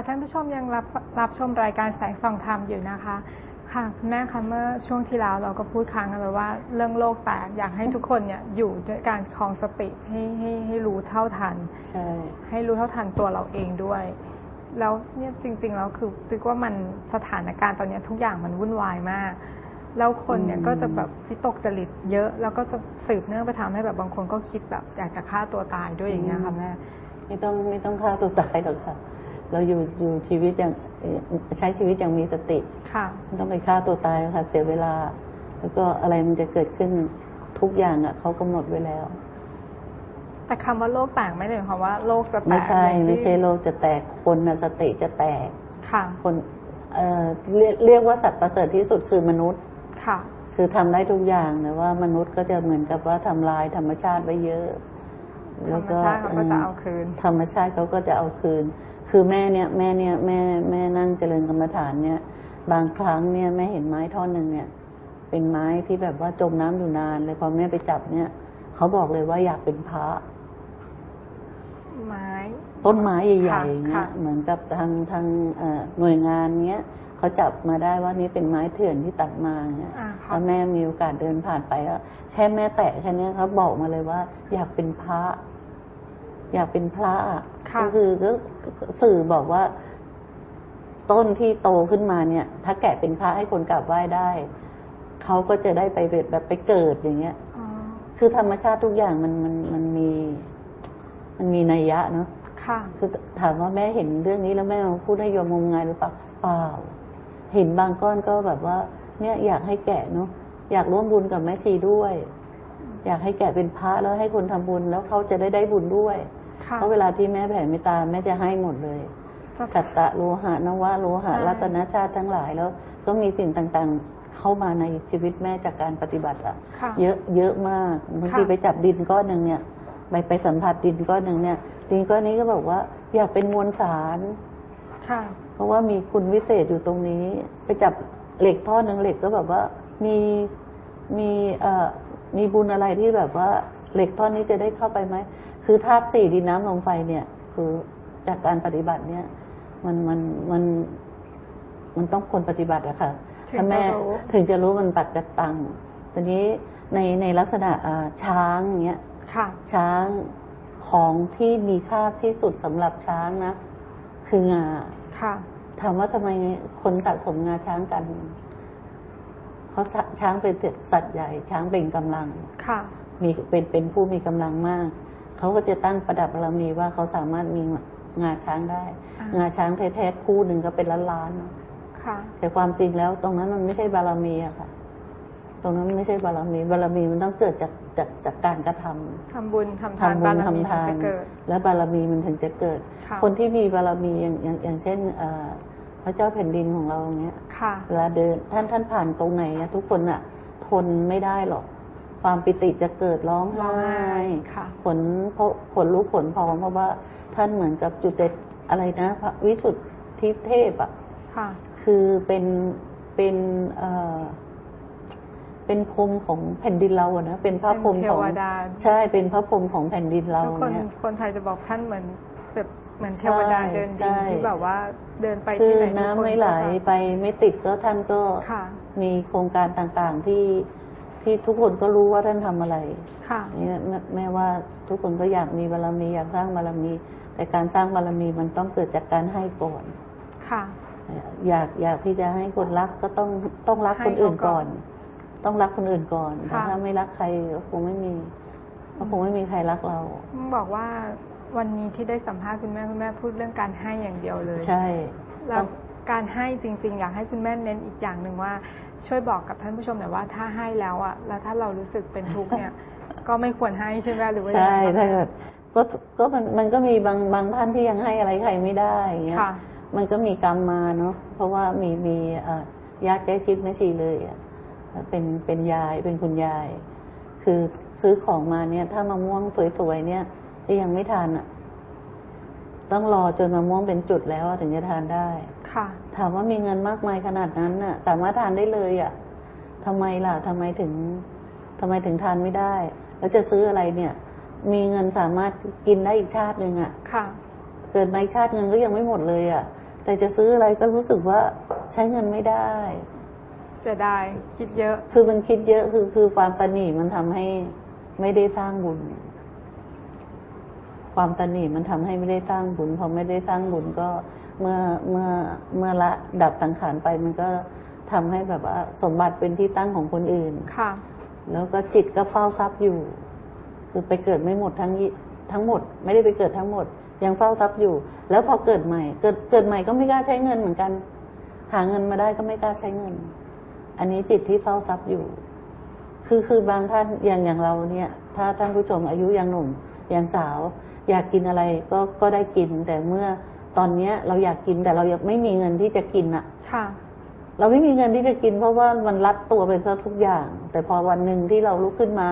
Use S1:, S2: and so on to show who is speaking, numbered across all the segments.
S1: ค่ท่านผู้ชมยังรับรับชมรายการแสงส่องธรรมอยู่นะคะ ค่ะคุณแม่คะเมื่อช่วงที่แล้วเราก็พูดค้างกันไปว่า เรื่องโลกแตกอยากให้ทุกคนเนี่ยอยู่ด้วยการคลองสติให้ให้ให้รู้เท่าทัน
S2: ใช่
S1: ให้รู้เท่าทันตัวเราเองด้วย แล้วเนี่ยจริงๆแล้วคือตึกว่ามันสถานการณ์ตอนนี้ทุกอย่างมันวุ่นวายมาก แล้วคนเนี่ยก็จะแบบวิตกจริตเยอะ แล้วก็จะสืบเนื่องไปทำให้แบบบางคนก็คิดแบบอยากจะฆ่าตัวตายด้วยอย่างเงี้ยค่ะแม่
S2: ไม่ต้องไม่ต้องฆ่าตัวตายหรอกค่ะ เราอยู่อยู่ชีวิตอย่างเอ่อใช้ชีวิตอย่างมีสติ
S1: ค่ะ
S2: ไม่ต้องไปฆ่าตัวตายหรอกค่ะ เสียเวลา แล้วก็อะไรมันจะเกิดขึ้นทุกอย่างอะเขากำหนดไว้แล้ว
S1: แต่คำว่าโลกแตกไม่ได้หมายความว่าโลกจะแตก
S2: ไม่ใช่
S1: อย่างที่
S2: ไม่ใช่โลกจะแตกคนน่ะสติจะแตก
S1: ค่ะ
S2: คนเอ่อเรียกเรียกว่าสัตว์ประเสริฐที่สุดคือมนุษย์
S1: ค่ะ
S2: คือทำได้ทุกอย่างแต่ว่ามนุษย์ก็จะเหมือนกับว่าทำลายธรรมชาติไว้เยอะ
S1: ธรรมชาติเขาก็จะเอาคืน
S2: ธรรมชาติเขาก็จะเอาคืน คือแม่เนี่ยแม่เนี่ยแม่แม่นั่งเจริญกรรมฐานเนี่ย บางครั้งเนี่ยแม่เห็นไม้ท่อนหนึ่งเนี่ย เป็นไม้ที่แบบว่าจมน้ำอยู่นานเลยพอแม่ไปจับเนี่ยเขาบอกเลยว่าอยากเป็นพระ
S1: ไม้
S2: ต้นไม้ใหญ่
S1: ค่ะ
S2: ๆเนี่ย
S1: ค่ะ
S2: เหมือนกับทางทางเอ่อหน่วยงานเนี้ย เขาจับมาได้ว่านี่เป็นไม้เถื่อนที่ตัดมาเนี่ย
S1: อ่าค่ะ
S2: ถ้าแม่มีโอกาสเดินผ่านไปแล้วแค่แม่แตะแค่เนี้ยเขาบอกมาเลยว่า อยากเป็นพระ อยากเป็นพระอะ
S1: ค่ะ
S2: ก็คือก็สื่อบอกว่า ต้นที่โตขึ้นมาเนี่ย ถ้าแกะเป็นพระให้คนกราบไหว้ได้เขาก็จะได้ไปแบบแบบไปเกิดอย่างเงี้ย
S1: อ๋อ
S2: คือธรรมชาติทุกอย่างมันมันมันมี มันมีนัยยะเนาะ
S1: ค่ะ
S2: คือถามว่าแม่เห็นเรื่องนี้แล้วแม่มาพูดให้โยมงมงายหรือเปล่าเปล่าเห็นบางก้อนก็แบบว่า เนี่ยอยากให้แกะเนาะอยากร่วมบุญกับแม่ชีด้วย อยากให้แกะเป็นพระแล้วให้คนทำบุญแล้วเขาจะได้ได้บุญด้วย
S1: ค่ะ
S2: เพราะเวลาที่แม่แผ่เมตตาแม่จะให้หมดเลยสัตตะโลหะนวะโลหะ
S1: ใช่
S2: รัตนชาติทั้งหลายแล้ว ก็มีสิ่งต่างๆเข้ามาในชีวิตแม่จากการปฏิบัติอะ
S1: ค่ะ
S2: เยอะเยอะมากบางที
S1: ค่ะ
S2: ไปจับดินก้อนหนึ่งเนี่ยไปไปสัมผัสดินก้อนหนึ่งเนี่ยดินก้อนนี้ก็บอกว่า อยากเป็นมวลสาร
S1: ค่ะ
S2: เพ ราะว่ามีคุณวิเศษอยู่ตรงนี้ ไปจับเหล็กท่อนหนึ่งเหล็กก็แบบว่ามีมีเอ่อมีบุญอะไรที่แบบว่าเหล็กท่อนนี้จะได้เข้าไปไหม คือธาตุสี่ดินน้ำลมไฟเนี่ย คือจากการปฏิบัติเนี่ย มันมันมันมันต้องคนปฏิบัติอะค่ะ
S1: ถึง
S2: ถ้าแม่
S1: จะรู้
S2: ถึงจะรู้มันตัดจากตังค์ตอนนี้ในในลักษณะอ่าช้างเนี้ย
S1: ค่ะ
S2: ช้างของที่มีค่าที่สุดสำหรับช้างนะคืองา
S1: ค่ะ
S2: ถามว่าทำไมคนสะสมงาช้างกันเขาสะช้างเป็นสัตว์ใหญ่ ช้างเป็นกำลัง
S1: ค่ะ
S2: มีเป็นเป็นผู้มีกำลังมาก เขาก็จะตั้งประดับบารมีว่าเขาสามารถมีงาช้างได้
S1: อ่าง
S2: งาช้างแท้ๆคู่หนึ่งก็เป็นล้านล้านๆนะ
S1: ค่ะ
S2: แต่ความจริงแล้วตรงนั้นมันไม่ใช่บารมีอะค่ะ ตรงนั้นไม่ใช่บารมีบารมีมันต้องเกิดจากจากจากการกระทำ
S1: ทำบุญทำทาน
S2: ทำบุ
S1: บา
S2: ญ
S1: รมี
S2: ทำทาน
S1: จะเกิด
S2: และบารมีมันถึงจะเกิด
S1: ค่ะ
S2: คนที่มีบารมีอย่างอย่างอย่างเช่นเอ่อพระเจ้าแผ่นดินของเราอย่างเงี้ย
S1: ค่ะ
S2: เวลาเดินท่านท่านผ่านตรงไหนอะทุกคนอะทนไม่ได้หรอก ความปิติจะเกิดร้อง
S1: ร้อง
S2: ไห้
S1: ไห้ค่ะ
S2: ผลเพราะผลลุกผลพองเพราะว่าท่านเหมือนกับจุดเด็ดอะไรนะพระวิสุทธิเทพอะ
S1: ค่ะ
S2: คือเป็นเป็นเอ่อ เป็นพรหมของแผ่นดินเราอะนะเป็นพระพรหม
S1: เป็นเท
S2: ของ
S1: วดา
S2: ใช่เป็นพระพรหมของแผ่นดินเรา
S1: ทุกคน
S2: เนี่ย
S1: คนไทยจะบอกท่านเหมือนแบบเหมือนเท
S2: ใช่
S1: วดาเดินดิน
S2: ใช่
S1: ที่แบบว่าเดินไป
S2: คื
S1: ที่
S2: อ
S1: ไหนทุก
S2: น้ำ
S1: คน
S2: ไม่ไหล
S1: ก็จะ
S2: ไปไม่ติดก็ท่านก็
S1: ค่ะ
S2: มีโครงการต่างๆที่ที่ทุกคนก็รู้ว่าท่านทำอะไร
S1: ค่ะ
S2: นี่แม่แม่ว่าทุกคนก็อยากมีบารมีอยากสร้างบารมี แต่การสร้างบารมีมันต้องเกิดจากการให้ก่อน
S1: ค่ะ
S2: อยากอยากที่จะให้คนรักก็ต้องต้องรัก
S1: ให้
S2: คนอื่น
S1: เขาก่
S2: ก่
S1: อ
S2: อนน ต้องรักคนอื่นก่อนแต่
S1: ค่ะ
S2: ถ้าไม่รักใครก็คงไม่มีก็คงไม่มีใครรักเรา
S1: ต้องบอกว่าวันนี้ที่ได้สัมภาษณ์คุณแม่คุณแม่พูดเรื่องการให้อย่างเดียวเลย
S2: ใช่
S1: แล้
S2: ต้
S1: ว
S2: อง
S1: การให้จริง ๆ อยากให้คุณแม่เน้นอีกอย่างหนึ่งว่า ช่วยบอกกับท่านผู้ชมหน่อยว่าถ้าให้แล้วอะแล้วถ้าเรารู้สึกเป็นทุกข์เนี่ย ก็ไม่ควรให้ใช่ไหมหรือว่ายัง
S2: ใช่
S1: ไง
S2: ถ้า
S1: คะ
S2: เกิดก็ก็มันมันก็มีบางบางท่านที่ยังให้อะไรใครไม่ได้อย่างเงี้ย
S1: ค่ะ
S2: มันก็มีกรรมมาเนาะเพราะว่ามีมีเอ่อญาติใกล้ชิดแม่ชีเลยอะ เป็นเป็นยายเป็นคุณยาย คือซื้อของมาเนี่ย ถ้ามะม่วงสวยๆเนี่ย จะยังไม่ทานอะ ต้องรอจนมะม่วงเป็นจุดแล้วอะถึงจะทานได้
S1: ค่ะ
S2: ถามว่ามีเงินมากมายขนาดนั้นน่ะ สามารถทานได้เลยอะทำไมล่ะทำไมถึงทำไมถึงทานไม่ได้ แล้วจะซื้ออะไรเนี่ย มีเงินสามารถกินได้อีกชาติหนึ่งอะ
S1: ค่ะ
S2: เกิดมาอีกชาติเงินก็ยังไม่หมดเลยอะ แต่จะซื้ออะไรก็รู้สึกว่าใช้เงินไม่ได้
S1: เสียดายคิดเยอะ
S2: คือมันคิดเยอะคือคือความตระหนี่มันทำให้ไม่ได้สร้างบุญ ความตระหนี่มันทำให้ไม่ได้สร้างบุญพอไม่ได้สร้างบุญก็เมื่อเมื่อเมื่อละดับสังขารไปมันก็ทำให้แบบว่า สมบัติเป็นที่ตั้งของคนอื่น
S1: ค่ะ
S2: แล้วก็จิตก็เฝ้าทรัพย์อยู่ คือไปเกิดไม่หมดทั้งยี่ทั้งหมด ไม่ได้ไปเกิดทั้งหมด ยังเฝ้าทรัพย์อยู่ แล้วพอเกิดใหม่ เกิดเกิดใหม่ก็ไม่กล้าใช้เงินเหมือนกัน หาเงินมาได้ก็ไม่กล้าใช้เงิน อันนี้จิตที่เฝ้าทรัพย์อยู่ คือคือบางท่านอย่างอย่างเราเนี่ย ถ้าท่านผู้ชมอายุยังหนุ่มยังสาว อยากกินอะไรก็ก็ได้กิน แต่เมื่อตอนเนี้ยเราอยากกินแต่เรายังไม่มีเงินที่จะกินอะ
S1: ค่ะ
S2: เราไม่มีเงินที่จะกิน เพราะว่ามันรัดตัวไปซะทุกอย่าง แต่พอวันหนึ่งที่เราลุกขึ้นมา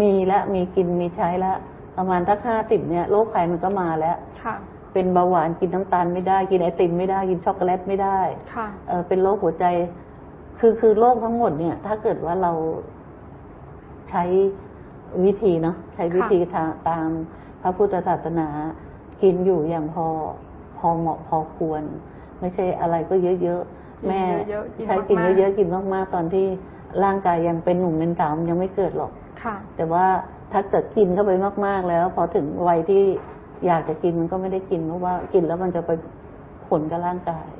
S2: มีและมีกินมีใช้แล้วประมาณทักห้าสิบเนี่ยโรคภัยมันก็มาแล้ว
S1: ค่ะ
S2: เป็นเบาหวานกินน้ำตาลไม่ได้กินไอติมไม่ได้กินช็อกโกแลตไม่ได้
S1: ค่ะ
S2: เออเป็นโรคหัวใจ คือคือโรคทั้งหมดเนี่ย ถ้าเกิดว่าเราใช้วิธีเนาะใช้วิธีทางตามพระพุทธศาสนากินอยู่อย่างพอพอเหมาะพอควร ไม่ใช่อะไรก็เยอะๆแม่
S1: กินเยอะๆกิน
S2: ใช้กิน
S1: มากๆ
S2: เยอะๆกินมากๆตอนที่ร่างกายยังเป็นหนุ่มเป็นสาวมันยังไม่เกิดหรอก
S1: ค่ะ
S2: แต่ว่าถ้าเกิดกินเข้าไปมาก ๆ แล้ว พอถึงวัยที่อยากจะกินมันก็ไม่ได้กินเพราะว่ากินแล้วมันจะไปผลกับร่างกาย
S1: อืม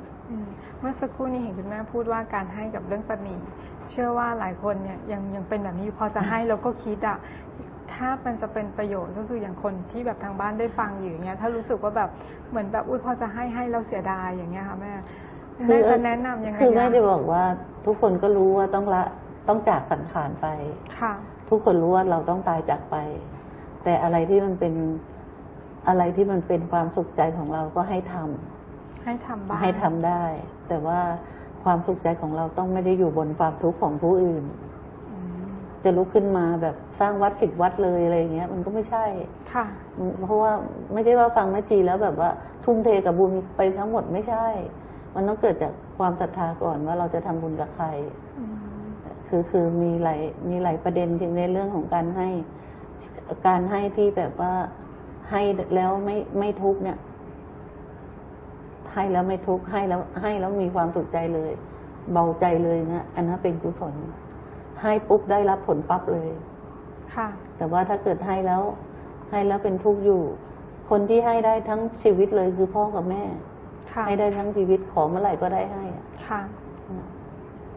S1: เมื่อสักครู่นี้เห็นคุณแม่พูดว่าการให้กับเรื่องตนีเชื่อว่าหลายคนเนี่ยยังยังเป็นแบบนี้อยู่พอจะให้เราก็คิดอะถ้ามันจะเป็นประโยชน์ก็คืออย่างคนที่แบบทางบ้านได้ฟังอยู่อย่างเงี้ยถ้ารู้สึกว่าแบบเหมือนแบบอุ้ยพอจะให้ให้เราเสียดายอย่างเงี้ยค่ะแม่แม่จะแนะนำยังไง
S2: คือแม่
S1: อะ
S2: จะบอกว่าทุกคนก็รู้ว่าต้องละต้องจากสังขารไป
S1: ค่ะ
S2: ทุกคนรู้ว่าเราต้องตายจากไป แต่อะไรที่มันเป็นอะไรที่มันเป็นความสุขใจของเราก็ให้ทำ
S1: ให้ทำบ้าง
S2: ให้ทำได้ แต่ว่าความสุขใจของเราต้องไม่ได้อยู่บนความทุกข์ของผู้อื่น
S1: อืม
S2: จะลุกขึ้นมาแบบสร้างวัดสิบวัดเลยอะไรอย่างเงี้ย มันก็ไม่ใช่
S1: ค่ะ
S2: เพราะว่าไม่ใช่ว่าฟังแม่ชีแล้วแบบว่า ทุ่มเทกับบุญไปทั้งหมดไม่ใช่ มันต้องเกิดจากความศรัทธาก่อนว่าเราจะทำบุญกับใคร
S1: อืม
S2: คือคือมีหลายมีหลายประเด็นในเรื่องของการให้ การให้ที่แบบว่าให้แล้วไม่ไม่ทุกข์เนี่ย ให้แล้วไม่ทุกข์ให้แล้วให้แล้วมีความสุขใจเลย เบาใจเลยนะอันนั้นเป็นกุศล ให้ปุ๊บได้รับผลปั๊บเลย
S1: ค่ะ
S2: แต่ว่าถ้าเกิดให้แล้ว ให้แล้วเป็นทุกข์อยู่ คนที่ให้ได้ทั้งชีวิตเลยคือพ่อกับแม่
S1: ค่ะ
S2: ให้ได้ทั้งชีวิตขอเมื่อไหร่ก็ได้ให้อะ
S1: ค่ะ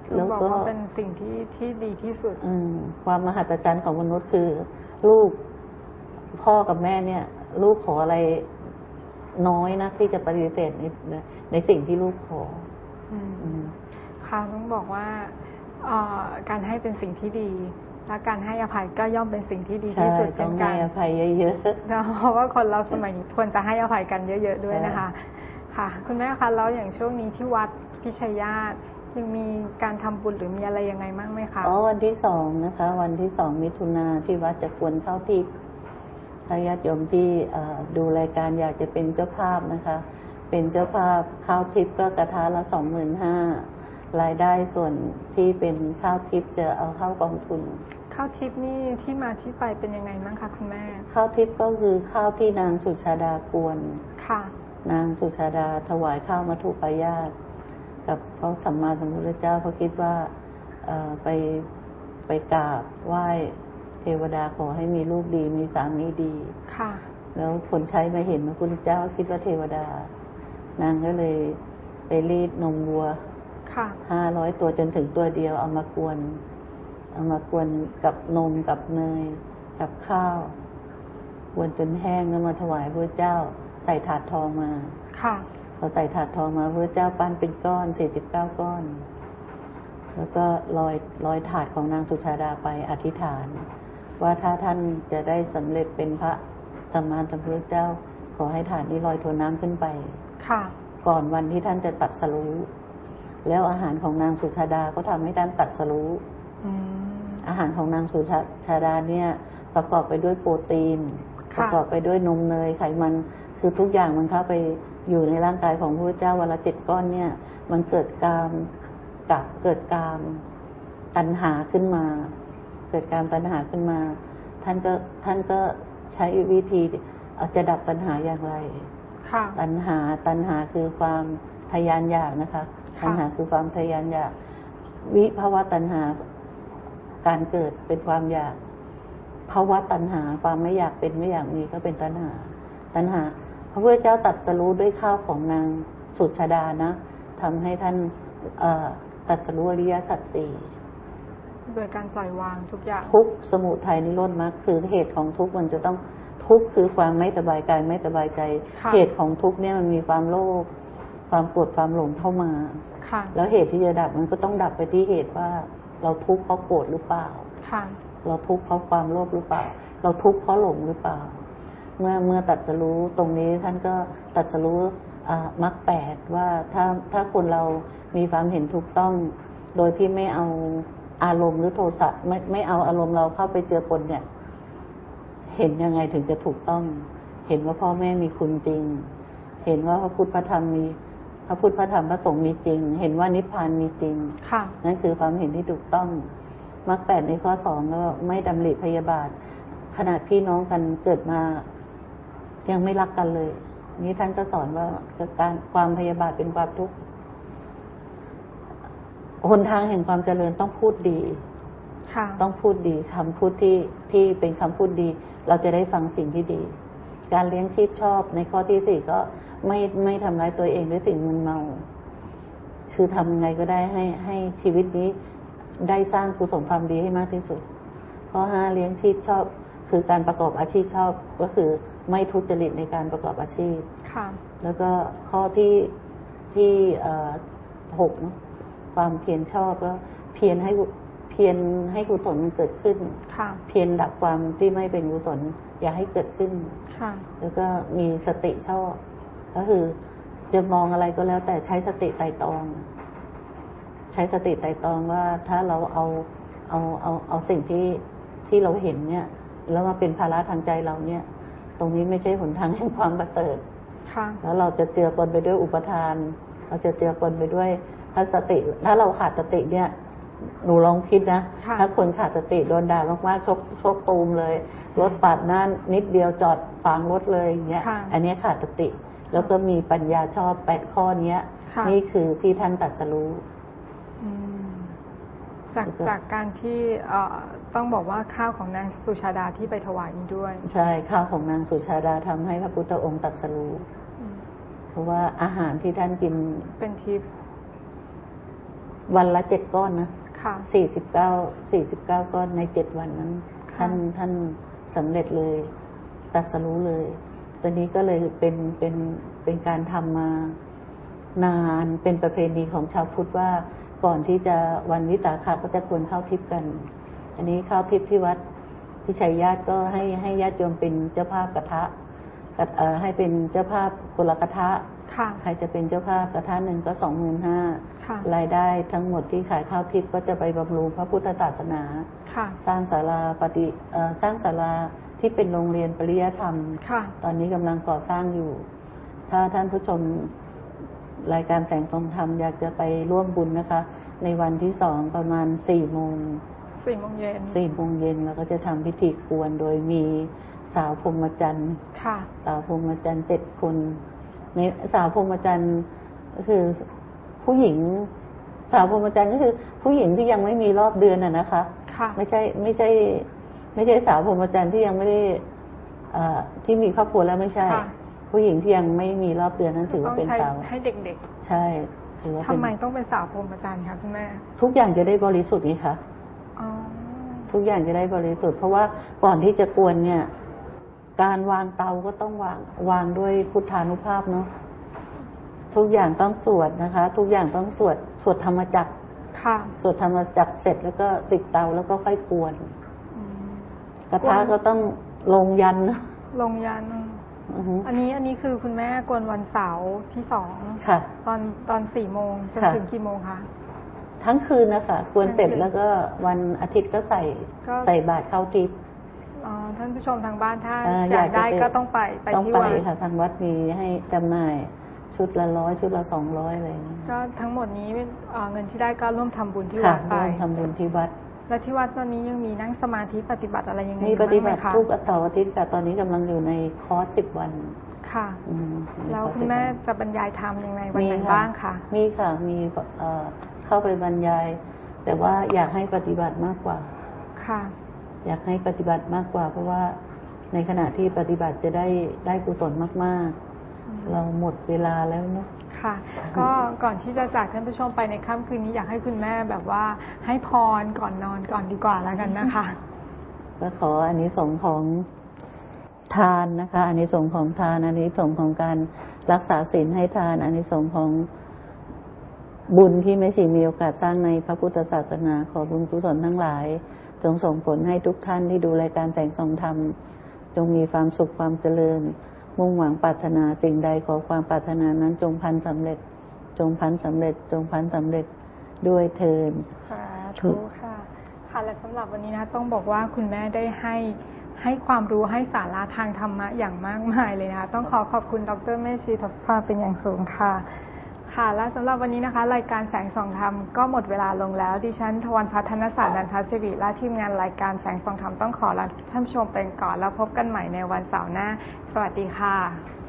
S1: คือ
S2: แล้ว
S1: บอก
S2: ก็
S1: ว่าเป็นสิ่งที่ที่ดีที่สุด
S2: อืม ความมหัศจรรย์ของมนุษย์คือ ลูกพ่อกับแม่เนี่ย ลูกขออะไร น้อยนะที่จะปฏิเสธในในในสิ่งที่ลูกขอ
S1: อืม
S2: อืม
S1: ค่ะต้องบอกว่าเอ่อการให้เป็นสิ่งที่ดีและการให้อภัยก็ย่อมเป็นสิ่งที่ดี
S2: ใช่
S1: ที่สุด
S2: ต้
S1: เช่
S2: อง
S1: นกั
S2: ให้
S1: น
S2: อภัยเยอะ
S1: เนาะเพราะว่าคนเราสมัยนี้ควรจะให้อภัยกันเยอะๆด้วยนะคะ ค่ะ คุณแม่คะแล้วอย่างช่วงนี้ที่วัดพิชัยญาติยังมีการทำบุญหรือมีอะไรยังไงบ้างไหมคะ
S2: ๆอ๋อวันที่สองนะคะ วันที่สองมิถุนาที่วัดจะควรเข้าที่ ถ้าญาติโยมที่เอ่อดูรายการอยากจะเป็นเจ้าภาพนะคะ เป็นเจ้าภาพข้าวทิพย์ก็กระทะละสองหมื่นห้ารายได้ส่วนที่เป็นข้าวทิพย์จะเอาเข้ากองทุน
S1: ข้าวทิพย์นี่ที่มาที่ไปเป็นยังไงบ้างคะคุณแม่
S2: ข้าวทิพย์ก็คือข้าวที่นางสุชาดากวน
S1: ค่ะ
S2: นางสุชาดาถวายข้าวมัทุปายาตกับพระสัมมาสัมพุทธเจ้าเขาคิดว่าเอ่อไปไปกราบไหว้ เทวดาขอให้มีลูกดี มีสามีดี
S1: ค่ะ
S2: แล้วคนใช้มาเห็นพระพุทธเจ้าคิดว่าเทวดา นางก็เลยไปรีดนมวัว
S1: ค่ะ
S2: ห้าร้อยตัวจนถึงตัวเดียวเอามากวน เอามากวนกับนมกับเนย กับข้าวกวนจนแห้งแล้วมาถวายพระเจ้า ใส่ถาดทองมา
S1: ค่ะ
S2: พอใส่ถาดทองมาพระเจ้าปั้นเป็นก้อนสี่สิบเก้าก้อน แล้วก็ลอยลอยถาดของนางสุชาดาไปอธิษฐาน ว่าถ้าท่านจะได้สำเร็จเป็นพระสัมมาสัมพุทธเจ้า ขอให้ถาดนี้ลอยทวนน้ำขึ้นไป
S1: ค่ะ
S2: ก่อนวันที่ท่านจะตัดสรู้ แล้วอาหารของนางสุชาดาก็ทำให้ท่านตัดสรู้
S1: อืม
S2: อาหารของนางสุชาดาเนี่ย ประกอบไปด้วยโปรตีน
S1: ค่ะ
S2: ประกอบไปด้วยนมเนยไขมัน คือทุกอย่างมันเข้าไปอยู่ในร่างกายของพระพุทธเจ้าวันละเจ็ดก้อนเนี่ย มันเกิดการกับเกิดการตัณหาขึ้นมา เกิดการตัณหาขึ้นมา ท่านก็ท่านก็ใช้วิธีเอ่อจะดับตัณหาอย่างไร
S1: ค่ะ
S2: ตัณหาตัณหาคือความททยานอยากนะคะ
S1: ค่ะ
S2: ตัณหาคือความทยานอยาก วิภาวะตัณหาการเกิดเป็นความอยากภาวะตัณหาความไม่อยากเป็นไม่อยากมีก็เป็นตัณหา ตัณหา พระพุทธเจ้าตรัดจะรู้ด้วยข้าวของนางสุชาดานะทำให้ท่านเอ่อตรัดสรู้อริยสัจสี่
S1: โดยการปล่อยวางทุกอย่าง
S2: ทุกข์สมุทัยนิโรธมรรคคือเหตุของทุกข์มันจะต้องทุกข์คือความไม่สบายกายไม่สบายใจ
S1: ค่ะ
S2: เหตุของทุกข์เนี่ยมันมีความโลภความโกรธความหลงเข้ามา
S1: ค่ะ
S2: แล้วเหตุที่จะดับมันก็ต้องดับไปที่เหตุว่า เราทุกข์เพราะโกรธหรือเปล่า
S1: ค่ะ
S2: เราทุกข์เพราะความโลภหรือเปล่า เราทุกข์เพราะหลงหรือเปล่า เมื่อเมื่อตัดจะรู้ตรงนี้ท่านก็ตัดจะรู้อ่ามรรคแปดว่าถ้าถ้าคนเรามีความเห็นถูกต้อง โดยที่ไม่เอา อารมณ์หรือโทสะไม่ไม่เอาอารมณ์เราเข้าไปเจือปนเนี่ย เห็นยังไงถึงจะถูกต้อง เห็นว่าพ่อแม่มีคุณจริง เห็นว่าพระพุทธพระธรรมมี พระพุทธพระธรรมพระสงฆ์มีจริง เห็นว่านิพพานมีจริง
S1: ค่ะ
S2: นั่นคือความเห็นที่ถูกต้องมรรคแปดในข้อสองก็ไม่ดำริพยาบาท ขนาดพี่น้องกันเกิดมา ยังไม่รักกันเลย นี้ท่านก็สอนว่าจะการความพยาบาทเป็นความทุกข์ หนทางแห่งความเจริญต้องพูดดี
S1: ค่ะ
S2: ต้องพูดดีคำพูดที่ที่เป็นคำพูดดี เราจะได้ฟังสิ่งที่ดี การเลี้ยงชีพชอบในข้อที่สี่ก็ไม่ไม่ทำร้ายตัวเองด้วยสิ่งมึนเมา คือทำไงก็ได้ให้ให้ชีวิตนี้ได้สร้างกุศลความดีให้มากที่สุด ข้อห้าเลี้ยงชีพชอบ คือการประกอบอาชีพชอบก็คือไม่ทุจริตในการประกอบอาชีพ
S1: ค่ะ
S2: แล้วก็ข้อที่ที่เอ่อหกเนอะ ความเพียรชอบก็เพียรให้กุเพียรให้กุศลมันเกิดขึ้น
S1: ค่ะ
S2: เพียรดับความที่ไม่เป็นกุศลอย่าให้เกิดขึ้น
S1: ค่ะ
S2: แล้วก็มีสติชอบ ก็คือ จะมองอะไรก็แล้ว แต่ใช้สติไตร่ตรอง ใช้สติไตร่ตรองว่าถ้าเราเอาเอาเอาเอาสิ่งที่ที่เราเห็นเนี่ย แล้วมาเป็นภาระทางใจเราเนี่ย ตรงนี้ไม่ใช่หนทางแห่งความประเสริฐ
S1: ค่ะ
S2: แล้วเราจะเจือปนไปด้วยอุปทาน เราจะเจือปนไปด้วยถ้าสติ ถ้าเราขาดสติเนี่ยหนูลองคิดนะ
S1: ค่ะ
S2: ถ้าคนขาดสติโดนด่ามากๆชกชกตูมเลย รถปาดหน้านิดเดียวจอดฟางรถเลยอย่างเงี้ย
S1: ค่ะ
S2: อันเนี้ยขาดสติ แล้วก็มีปัญญาชอบแปดข้อเนี้ย
S1: ค่ะ
S2: นี่คือที่ท่านตรัดสรู้
S1: อืมจาก
S2: แล้วก็
S1: จากการที่เอ่อต้องบอกว่าข้าวของนางสุชาดาที่ไปถวายนี้ด้วย
S2: ใช่ข้าวของนางสุชาดาทำให้พระพุทธองค์ตรัดสรู้
S1: อืม
S2: เพราะว่าอาหารที่ท่านกิน
S1: เป็นทิพย์
S2: วันละเจ็ดก้อนนะ
S1: ค่ะ
S2: สี่สิบเก้าสี่สิบเก้าก้อนในเจ็ดวันนั้น
S1: ค่ะ
S2: ท่านท่านสำเร็จเลยตรัดสรู้เลย ตอนนี้ก็เลยเป็นเป็นเป็นการทำมานานเป็นประเพณีของชาวพุทธว่าก่อนที่จะวันวิสาขะก็จะควรเข้าทิพย์กัน อันนี้เข้าทิพย์ที่วัดพิชัยญาติก็ให้ให้ญาติโยมเป็นเจ้าภาพกระทะกระ เอ่อให้เป็นเจ้าภาพกุลกระทะ
S1: ค่ะ
S2: ใครจะเป็นเจ้าภาพกระทะหนึ่งก็สองหมื่นห้า
S1: ค่ะ
S2: รายได้ทั้งหมดที่ขายข้าวทิพย์ก็จะไปบำรุงพระพุทธศาสนา
S1: ค่ะ
S2: สร้างศาลาปฏิเอ่อสร้างศาลาที่เป็นโรงเรียนปริยธรรม
S1: ค่ะ
S2: ตอนนี้กำลังก่อสร้างอยู่ ถ้าท่านผู้ชมรายการแสงทองธรรมอยากจะไปร่วมบุญนะคะ ในวันที่สองประมาณสี่โมง
S1: สี่โมงเย็น
S2: สี่โมงเย็นเราก็จะทำพิธีกวนโดยมี สาวพรหมจันทร์
S1: ค่ะ
S2: สาวพรหมจันทร์เจ็ดคน ในสาวพรหมจันทร์ก็คือผู้หญิง สาวพรหมจันทร์ก็คือ ผู้หญิงที่ยังไม่มีรอบเดือนน่ะนะคะ
S1: ค่ะ
S2: ไม่ใช่ไม่ใช่ ไม่ใช่สาวพรหมจรรย์ที่ยังไม่ได้เอ่อที่มีครอบครัวแล้วไม่ใช่
S1: ค่ะ
S2: ผู้หญิงที่ยังไม่มีรอบเดือนนั้นถือ
S1: ต้
S2: ว่า
S1: อง
S2: เป็น
S1: ใช้
S2: สาว
S1: ให้เด็ก
S2: ใช่ถือว่า
S1: ๆ
S2: เป็
S1: ทำ
S2: น
S1: ไมต้องเป็นสาวพรหมจรรย์คะคุณแม่
S2: ทุกอย่างจะได้บริสุทธิ์ไงคะ
S1: อ๋อ
S2: ทุกอย่างจะได้บริสุทธิ์เพราะว่าก่อนที่จะกวนเนี่ย การวางเตาก็ต้องวางวางด้วยพุทธานุภาพเนาะทุกอย่างต้องสวดนะคะ ทุกอย่างต้องสวดสวดธรรมจักร
S1: ค่ะ
S2: สวดธรรมจักรเสร็จแล้วก็ติดเตาแล้วก็ค่อยกวน
S1: อืม
S2: กระทะก็ต้องลงยันนะ
S1: ลงยัน
S2: อือฮึ
S1: อันนี้อันนี้คือคุณแม่กวนวันเสาร์ที่สอง
S2: ค่ะ
S1: ตอนตอนสี่โมงจน
S2: ค่ะ
S1: ถึงกี่โมงคะ
S2: ทั้งคืนนะคะกวนเสร็จ
S1: ทั้งคืน
S2: แล้วก็วันอาทิตย์ก็ใส่
S1: ก็
S2: ใส่บาตรเข้าทิพย์
S1: อ๋อท่านผู้ชมทางบ้านถ้า
S2: เอ่อ
S1: อยากได้
S2: อยากจะ
S1: ก็ต้องไปไป
S2: ต้อง
S1: ที่
S2: ไป
S1: วัด
S2: ค่ะทางวัดมีให้จำหน่ายชุดละร้อยชุดละสองร้อยอะไรอย่างเงี้ย
S1: ก็ทั้งหมดนี้เอ่อเงินที่ได้ก็ร่วมทำบุญที่
S2: ค่ะ
S1: วัดไป
S2: ร่วมทำบุญที่วัด
S1: และที่วัดตอนนี้ยังมีนั่งสมาธิปฏิบัติอะไรยังไง
S2: มีปฏิบัติ
S1: บ้างไหมคะ
S2: ทุกเสาร์อาทิตย์ค่ะตอนนี้กำลังอยู่ในคอร์สสิบวัน
S1: ค่ะ
S2: อืม
S1: แล้วคุณแม่จะบรรยายธรรมยังไงวัน
S2: มี
S1: ไหน
S2: ค่ะ
S1: บ้างคะ
S2: มีค่ะมีเอ่อเข้าไปบรรยาย แต่ว่าอยากให้ปฏิบัติมากกว่า
S1: ค่ะ
S2: อยากให้ปฏิบัติมากกว่า เพราะว่าในขณะที่ปฏิบัติจะได้ได้กุศลมาก ๆ เราหมดเวลาแล้วเนอะ
S1: ค่ะ ก็ก่อนที่จะจากท่านผู้ชมไปในค่ำคืนนี้อยากให้คุณแม่แบบว่าให้พรก่อนนอนก่อนดีกว่าแล้วกันนะคะ
S2: ก็ขออันนี้สงส์ของทานนะคะอันนี้สงส์ของทานอันนี้สงส์ของการรักษาศีลให้ทานอันนี้สงส์ของ บุญที่ไม่ชีมีโอกาสสร้างในพระพุทธศาสนา ขอบุญกุศลทั้งหลาย จงส่งผลให้ทุกท่านที่ดูรายการแสงสองธรรม จงมีความสุขความเจริญ มุ่งหวังปรารถนาสิ่งใดขอความปรารถนานั้นจงพันสำเร็จ จงพันสำเร็จ จงพันสำเร็จด้วยเทิน
S1: สาธุค่ะค่ะและสำหรับวันนี้นะต้องบอกว่าคุณแม่ได้ให้ให้ความรู้ให้สาระทางธรรมะอย่างมากมายเลยนะคะต้องขอขอบคุณดรเมชีทศภาเป็นอย่างสูงค่ะ ค่ะ และสำหรับวันนี้นะคะ รายการแสงส่องธรรมก็หมดเวลาลงแล้ว ดิฉันทวันพัฒนศาสตร์นันทศิริและทีมงานรายการแสงส่องธรรมต้องขอลาท่านผู้ชมเป็นก่อนแล้วพบกันใหม่ในวันเสาร์หน้า สวัสดีค่ะ